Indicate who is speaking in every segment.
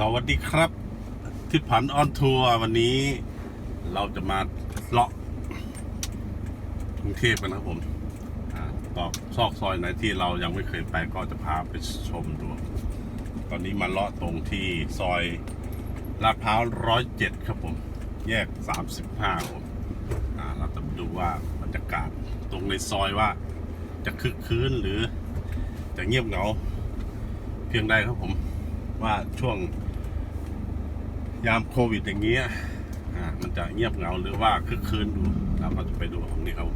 Speaker 1: สวัสดีครับ ทิศผันออนทัวร์วันนี้ เราจะมาเลาะกรุงเทพกันนะครับผมอ่าตอกซอกซอยไหนที่เรายังไม่เคยไปก็จะพาไปชมดู ตอนนี้มาเลาะตรงที่ซอยลาดพร้าวร้อยเจ็ดครับผม แยกสามสิบห้าผมเราจะมาดูว่าบรรยากาศตรงในซอยว่าจะคึกคืนหรือจะเงียบเหงา เพียงใดครับผมว่าช่วง ยามโควิดอย่างเงี้ยอ่ามันจะเงียบเหงาหรือว่าคึกคืนดูเราก็จะไปดูของนี้ครับ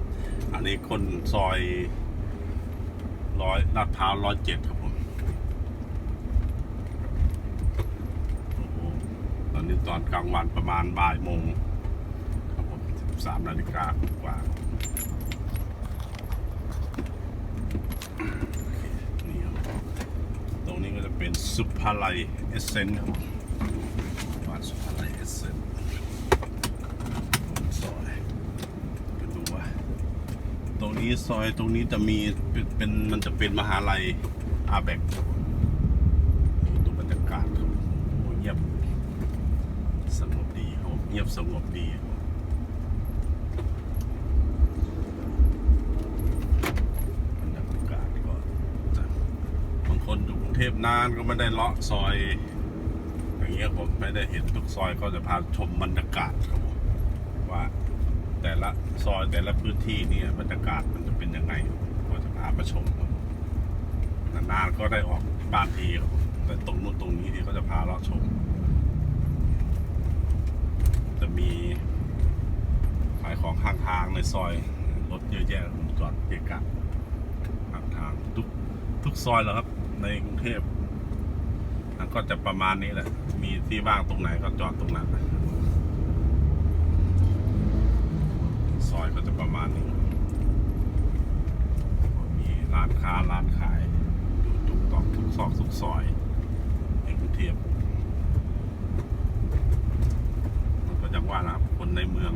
Speaker 1: อันนี้คนซอยร้อยลาดพร้าวร้อยเจ็ดครับผมโอ้โหตอนนี้ตอนกลางวันประมาณบ่ายโมงครับผมสามนาฬิกากว่านี่ครับตรงนี้ก็จะเป็นสุภาลัยเอเซนครับผมานสุภาลัยเอเซนซอยไปดูว่า ตรง นี้ซอยตรงนี้จะมีเป็นมันจะเป็นมหาลัยอาแบกครับผมดูบรรยากาศครับโอ้เงียบสงบดีครับเงียบสงบดีบรรยากาศก็บางคนอยู่กรุงเทพนานก็ไม่ได้เลาะซอย อย่างเงี้ยผมไม่ได้เห็นทุกซอยก็จะพาชมบรรยากาศครับว่า แต่ละซอยแต่ละพื้นที่เนี่ยบรรยากาศมันจะเป็นยังไงก็จะพามาชมนานๆก็ได้ออกบ้านทีครับแต่ตรงนู้นตรงนี้ที่ก็จะพาเลาชม จะมีขายของข้างทางในซอยรถเยอะแยะจอดเกะกะข้างทางทุกทุกซอยแล้วครับ ในกรุงเทพก็จะประมาณนี้แหละ มีที่ว่างตรงไหนก็จอดตรงนั้นนะ ซอยก็จะประมาณนี้มีร้านค้าร้านขายอยู่ทุกตอกทุกซอกทุกซอยในกรุงเทพมันก็จังว่านะคนในเมือง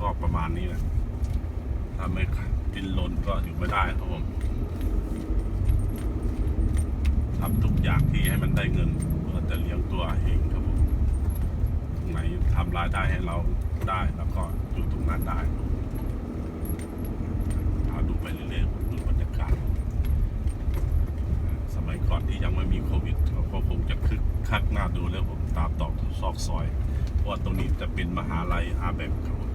Speaker 1: ก็ประมาณนี้แหละถ้าไม่กินลนก็อยู่ไม่ได้ครับผมทำทุกอย่างที่ให้มันได้เงินเพื่อจะเลี้ยงตัวเองครับผมตรงไหนทำรายได้ให้เราได้แล้วก็อยู่ตรงนั้นได้ ไปเรื่อยๆดูบรรยากาศสมัยก่อนที่ยังไม่มีโควิดเขาก็คงจะคึกคักหน่าดูแล้วผมตามตอกซอกซอย เพราะว่าตรงนี้จะเป็นมหาลัยอาแบกครับผม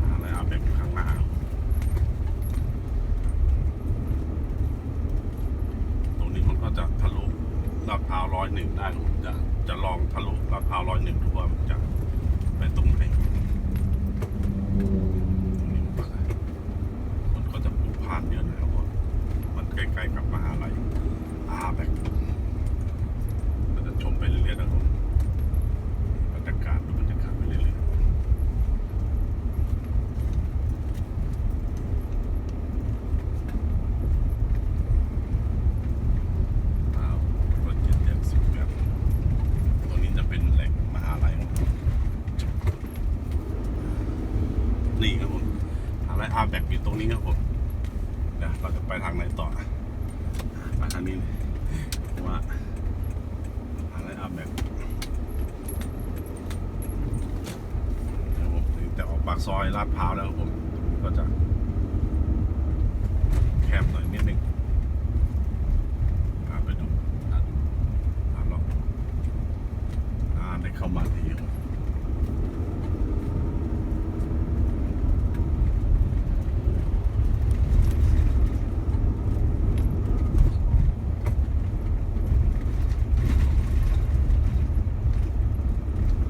Speaker 1: มหาลัยอาแบกข้างหน้าตรงนี้มันก็จะทะลุลาดพร้าวร้อยหนึ่งได้ผมจะจะลองทะลุลาดพร้าวร้อยหนึ่งดูว่ามันจะไปตรงไหนตรงนี้มันก็จะคนก็จะปลูกผ่านเยอะนะครับเพราะมันใกล้ๆกับมหาลัยอาแบกก็จะชมไปเรื่อยๆนะครับบรรยากาศดูบรรยากาศไปเรื่อยๆ ครับรถเจ็ดเจ็ดสิบแบบตรงนี้จะเป็นแหล่งมหาลัยของผมนี่ครับผมมหาลัยอาแบกอยู่ตรง นี้ครับผมเดี๋ยวเราจะไปทางไหนต่อมาทางนี้เลยเพราะว่าอะไรอัพแบบครับผมแต่ออกปากซอยลาดพร้าวแล้วครับผม ก็จะแคบหน่อยนิดนึง พาไปดูพาดูพาลองอ่าได้เข้ามาที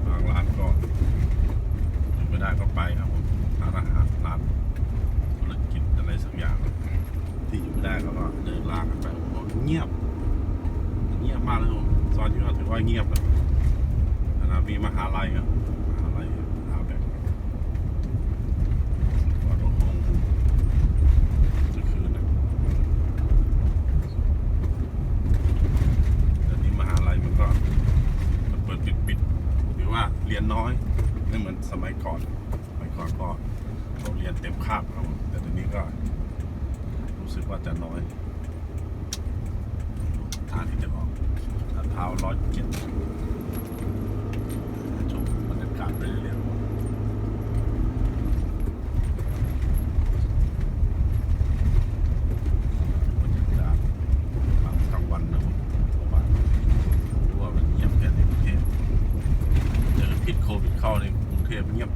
Speaker 1: บางร้านก็อยู่ไม่ได้ก็ไปครับผมร้านอาหารร้านธุรกิจอะไรสักอย่าง ที่อยู่ไม่ได้เขาก็เดินลางกันไปโอ้โหเงียบ เงียบมากเลยผมซอยที่ว่าถือว่าเงียบเลยนะมีมหาลัยครับมหาลัยอาแบบวัดหลวงพ่อจะคืนนะเดี๋ยวนี้มหาลัยมันก็มันเปิดปิดปิดหรือว่าเรียนน้อยไม่เหมือนสมัยก่อนสมัย ก็เราเรียนเต็มคาบครับแต่ตอนนี้ก็รู้สึกว่าจะน้อยทางที่จะออกถ้าทร้าวร้อยเจ็ดชมบรรยากาศไปเรื่อยๆบรรยากาศบางกลางวันนะครับเพราะว่ารู้ว่ามันเงียบแค่ในกรุงเทพเจอพิษโควิดเข้าในกรุงเทพเงียบ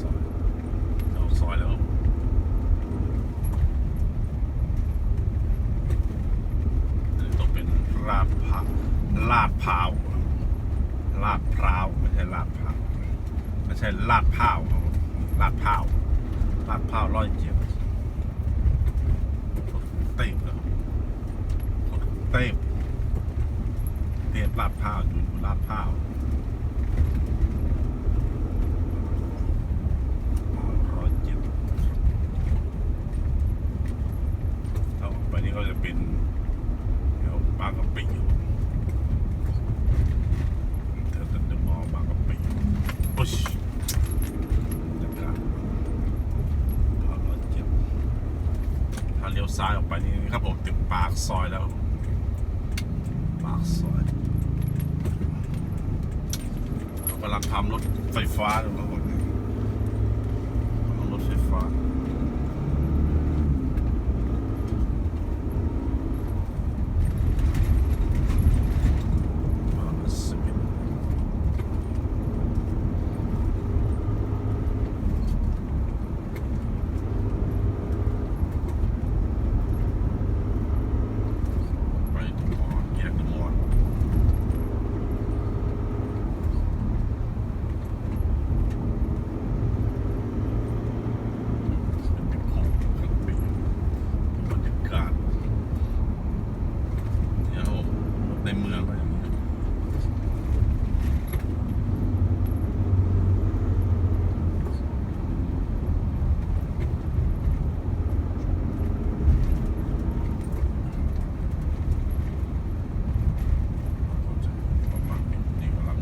Speaker 1: ซอยออกซอยแล้วอันนี้ต้องเป็นลาดพร้าวลาดพร้าวลาดพร้าวไม่ใช่ลาดพร้าวไม่ใช่ลาดพร้าวครับผมลาดพร้าวลาดพร้าวร้อยเจ็ดเต้มครับเต้มเต้มลาดพร้าวอยู่ลาดพร้าว ร้อยเจ็ดต่อไปนี้ก็จะเป็นเดี๋ยวบางกะปิเธอตันเดมอลบางกะปิปุ๊ชนะครับร้อยเจ็ดถ้าเลี้ยวซ้ายออกไปนี่ครับผมถึงปากซอยแล้ว ปากซอยเขากำลังทำรถ ไฟฟ้าอยู่ครับผม รถไฟฟ้ามาสิบเอ็ดไปถึงมอนแยกถึงมอนเป็นของครับเป็นบรรยากาศเนี่ยครับผมในเมืองก็อย่างนี้ประมาณนี้นี่กำลัง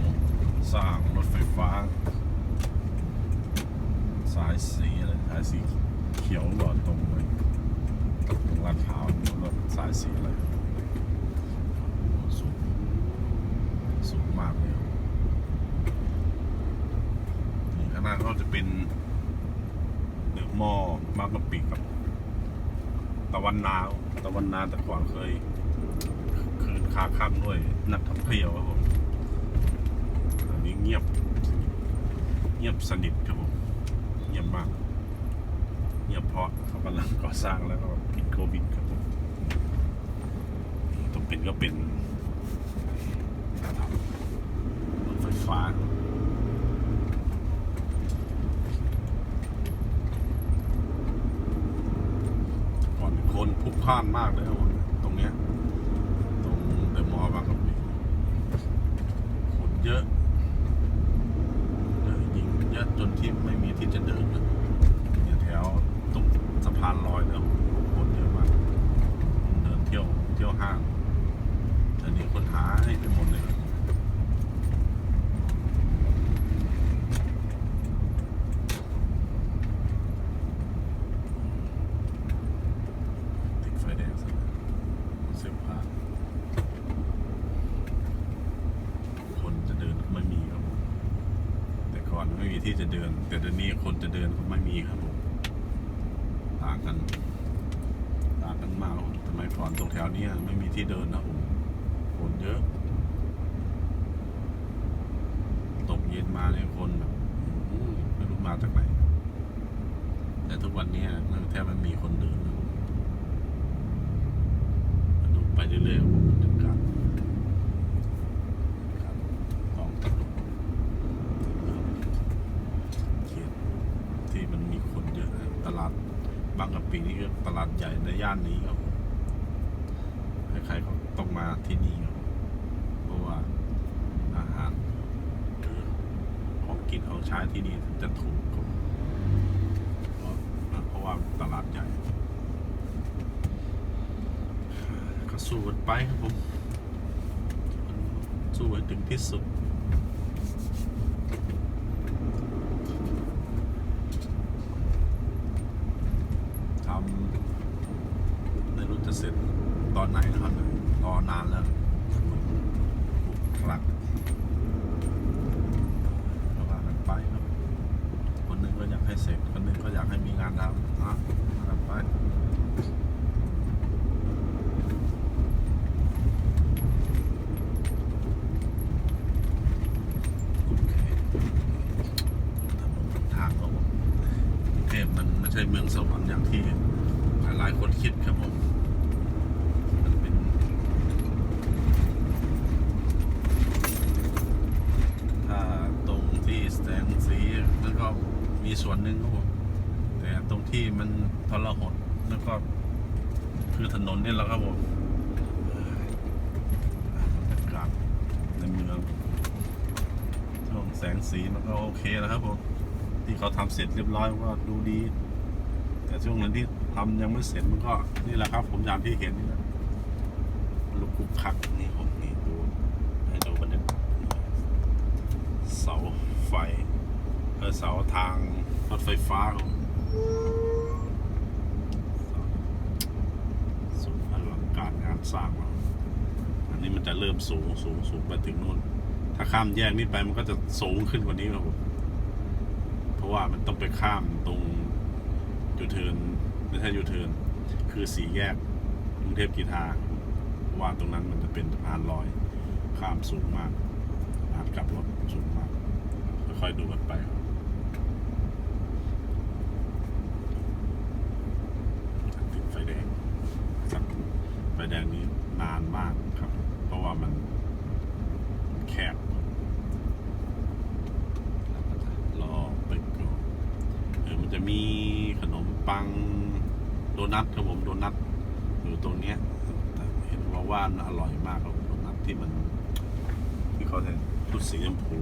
Speaker 1: สร้างรถไฟฟ้า สายสีอะไรสายสีเขียวหลอดตรงเลยตรงลาดพร้าวรถ สายสีอะไรสูงสูงมากเลยนี่ข้างหน้าก็จะเป็นเดอะมอลล์บางกะปิกับ ตะวันนาวตะวันนาแต่ก่อนเคยคืนคาข้างด้วยนักท่องเที่ยวครับผมอันนี้เงียบ เงียบสนิทครับผมเงียบมากเงียบเพราะเขากำลังก่อสร้างแล้วก็ปิดโควิดครับ ผมต้องเป็นก็เป็นรถไฟฟ้า ก่อนคนพลุกพล่านมากเลยครับผมตรงเนี้ย ตรงเดอะมอลล์บางกะปิคนเยอะ เยอะจริงเยอะจนที่ไม่มีที่จะเดินเลยเนี่ยแถวตรงสะพานลอยเนี่ยคนเยอะมากคนเดินเที่ยวเที่ยวห้าง แต่นี้คนหาให้ไปหมดเลยติดไฟแดงซะแล้วเสื้อผ้าคนจะเดินก็ไม่มีครับผมแต่ก่อนไม่มีที่จะเดิน แต่เดี๋ยวนี้คนจะเดินก็ไม่มีครับผมต่างกันต่างกันมากครับผมสมัยก่อนตรงแถวนี้ไม่มีที่เดินนะผมคนเยอะ ตกเย็น มาเนี่ยคนแบบไม่รู้มาจากไหน แต่ทุกวันนี้แทบไม่มีคนเดินดูไปเรื่อยๆผมบรรยากาศครับของเขตที่มันมีคนเยอะตลาดบางกะปินี่ก็ตลาดใหญ่ในย่านนี้ครับใครๆก็ต้องมาที่นี่ครับเพราะว่าอาหารหรือของ กินของใช้ที่นี่จะถูกครับเพราะเพราะว่าตลาดใหญ่ก็สู้กันไปครับผมสู้ให้ถึงที่สุด เสร็จตอนไหนนะครับรอนานแล้วคลักระว่ากันไปครับ คนหนึ่งก็อยากให้เสร็จ คนหนึ่ง ก็อยากให้มีงานทำนะกันไปโอเคถนนทางครับผมกรุงเทพมันไม่ใช่เมืองสวรรค์อย่างที่หลายๆคนคิดครับผม มันเป็น ถ้าตรงที่แสงสีมันก็มีส่วนหนึ่งครับผม แต่ตรงที่ มันทรหดแล้วก็คือถนนนี่แหละครับผมเอ่อบรากาศในเมืองช่วงแสงสีมันก็โอเคแล้วครับผมที่เขาทำเสร็จเรียบร้อยก็ดูดี แต่ช่วงนั้นที่ทำยังไม่เสร็จมันก็นี่แหละครับ ผมอย่างที่เห็นนี่แหละลูกคุกคักนี่ผมนี่ดูให้ดูบรรยากาศเสาไฟเออเสาทางรถไฟฟ้าครับสูงอลังการงานสร้างแล้วอันนี้มันจะเริ่มสูงสูงสูงไปถึงนู่น ถ้าข้ามแยกนี้ไปมันก็จะสูงขึ้นกว่านี้ครับผมเพราะว่ามันต้องไปข้ามตรงยูเทิร์นไม่ใช่ยูเทิร์นคือสี่แยกกรุงเทพกีทาเพราะว่าตรงนั้นมันจะเป็นสะพานลอย ข้ามสูงมากสะพานกลับรถสูงมากค่อยๆดูกันไปครับติดไฟแดงสักไฟ แดงนี้นานมากครับ เพราะว่ามันแคบรอไปก่อนเออมันจะมีขนมปังโดนัทครับผมโดนัทอยู่ตรงเนี้ยเห็นว่าว่ามันอร่อยมากครับโดนัทที่มัน ที่เขาใช้ชุดสีชมพู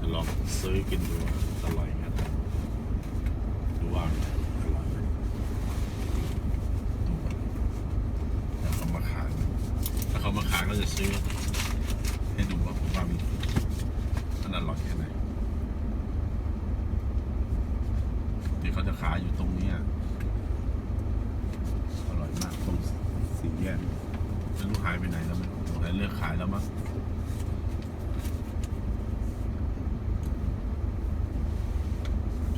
Speaker 1: จะลองซื้อกินดูอร่อยครับดูว่าอร่อยไหมดูก่อนแล้วเขามาขายถ้า เขามาขายก็จะซื้อ ให้ดูว่าผมว่ามันมันอร่อยแค่ไหน ที่เขาจะขายอยู่ตรงเนี้ยอร่อยมากตรงสี่แยกไม่รู้หายไปไหนแล้วไม่รู้สงสัยเลิกขายแล้วมั้ง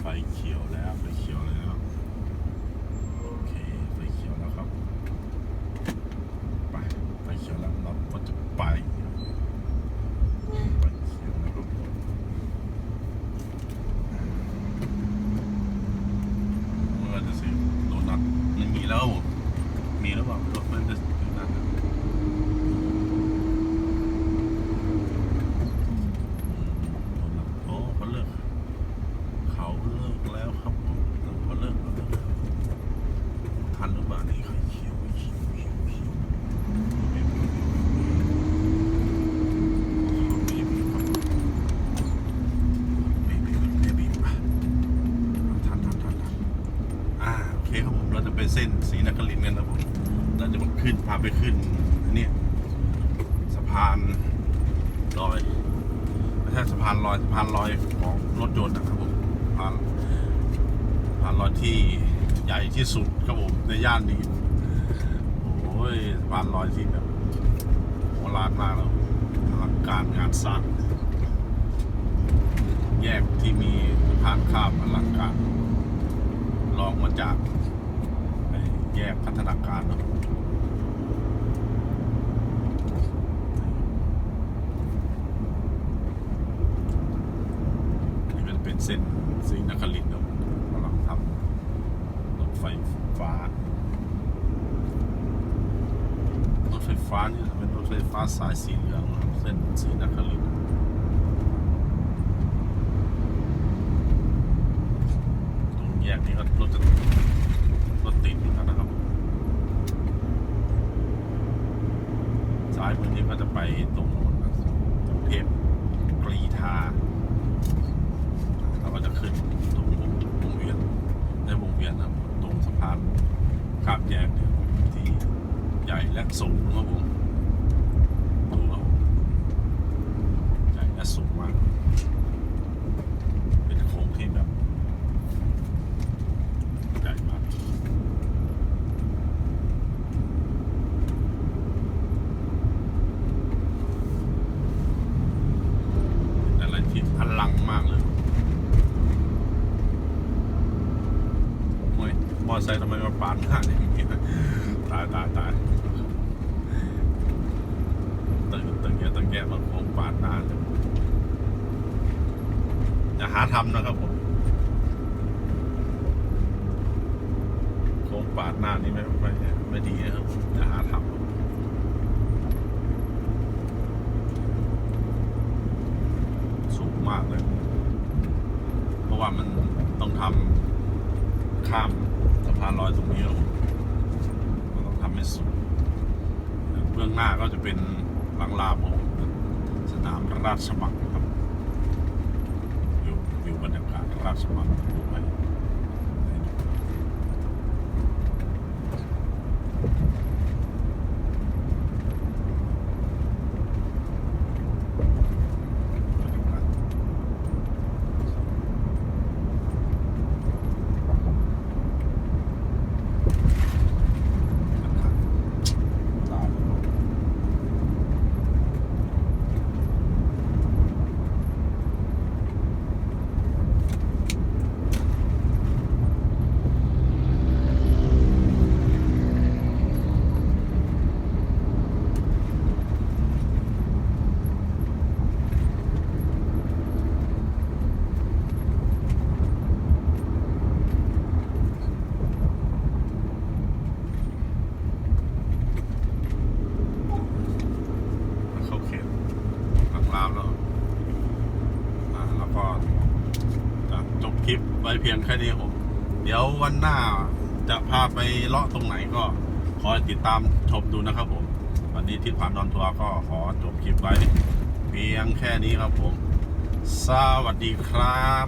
Speaker 1: ไฟเขียวแล้วไฟเขียวแล้ว โอเคไฟเขียวแล้วครับ ไปไฟเขียวแล้วเราก็จะไปไฟเขียวแล้วครับผม เมื่อจะซื้อโดนัทมันมีแล้ว มีแล้วเปล่าโดนัทจะโดนัทโอ้เขาเลิกเขาเลิกแล้วครับผมเขาเลิกเขาเลิกแล้วทันหรือเปล่านี่ไข่เขียวเขียวเขียวเขียวไม่มีไม่มีครับไม่มีไม่มีอะทันทันทันทัน อ่าโอ เคครับผมเราจะไปเส้นศรีนครินทร์กันนะผมเราจะมาขึ้นพาไปขึ้นอันนี้สะพานลอยไม่ใช่สะพานลอยสะพานลอยของรถยนต์นะครับผมสะพานสะพานลอยที่ใหญ่ที่สุดครับผมในย่านนี้โอ้ยสะพานลอยที่แบบโบราณมากแล้วอลังการงานสร้างแยกที่มีสะพานข้ามอลังการลองมาจาก แยกพัฒนาการเนอะนี่ก็จะเป็นเส้นสีนครินเนอะกำลังทำรถไฟฟ้ารถไฟฟ้านี่เป็นรถไฟฟ้าสายสีเหลืองเส้นสีนครินทร์ตรงแยกนี้ก็รถจะรถติดอยู่แล้วนะครับ ซ้ายมือนี้ก็ จะไปตรงนู้นกรุงเทพกรีธาเราก็จะขึ้นตรงวงงเวียนในวงเวียนนะตรงสะพานข้ามแยกที่ใหญ่และสูงครับผมดูเอาใหญ่และสูงมาก เป็นโค้งที่แบบใหญ่มาก งมากเลยโอ้ยมอเตอร์ไซค์ทำไมมา ปาดหน้าอย่างนี้ตายตายตายตึงตึงแกตึงแกมาโค้งปาดหน้าเลยอย่าหาทำนะครับผมโค้งปาดหน้านี่ไม่ไม่ไม่ดีนะครับอย่าหาทำสูงมากเลย เพราะว่ามันต้องทำ ข้ามสะพานลอยตรงนี้เราต้องทำให้สุดเบื้องหน้าก็จะเป็นหลังลาบของสนามราชบังครับวิววิวบรรยากาศราชบังดูไปให้ดูบรรยากาศ ตายแล้วเข้าเขตหลังรามแล้วอ่าแล้วก็จะจบ คลิปไว้เพียงแค่นี้ผม เดี๋ยววันหน้าจะพาไปเลาะตรงไหนก็คอยติดตามชมดูนะครับผม วันนี้ทิศความนอนทัวร์ก็ขอจบคลิปไว้ เพียงแค่นี้ครับผม สวัสดีครับ